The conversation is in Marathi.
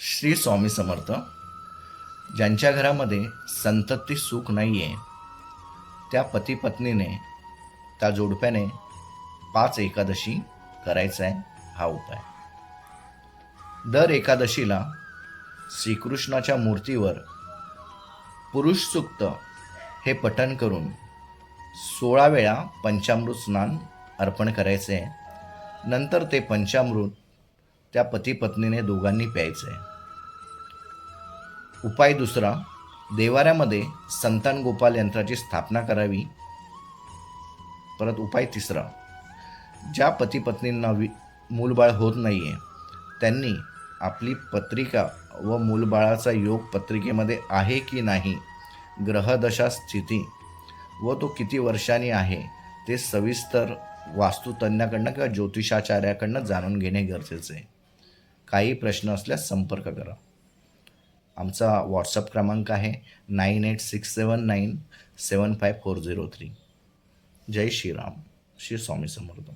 श्री स्वामी समर्थ ज्यांच्या घरामध्ये संतती सुख नाही आहे त्या पती पत्नीने त्या जोडप्याने पाच एकादशी करायचा आहे हा उपाय. दर एकादशीला श्रीकृष्णाच्या मूर्तीवर पुरुष सुक्त हे पठण करून सोळा वेळा पंचामृत स्नान अर्पण करायचे आहे नंतर ते पंचामृत त्या पती पत्नीने दोघांनी प्यायचं आहे उपाय दुसरा देवाऱ्यामध्ये संतान गोपाल यंत्राची स्थापना करावी. परत उपाय तिसरा ज्या पती पत्नींना वि मूलबाळ होत नाही आहे त्यांनी आपली पत्रिका व मूलबाळाचा योग पत्रिकेमध्ये आहे की नाही ग्रहदशा स्थिती व तो किती वर्षांनी आहे ते सविस्तर वास्तुतज्ञाकडनं किंवा ज्योतिषाचार्याकडनं जाणून घेणे गरजेचे आहे. काही प्रश्न असल्यास संपर्क करा. आमचा व्हॉट्सअप क्रमांक आहे nine eight six seven nine seven five four zero three. जय श्रीराम श्री स्वामी समर्थ.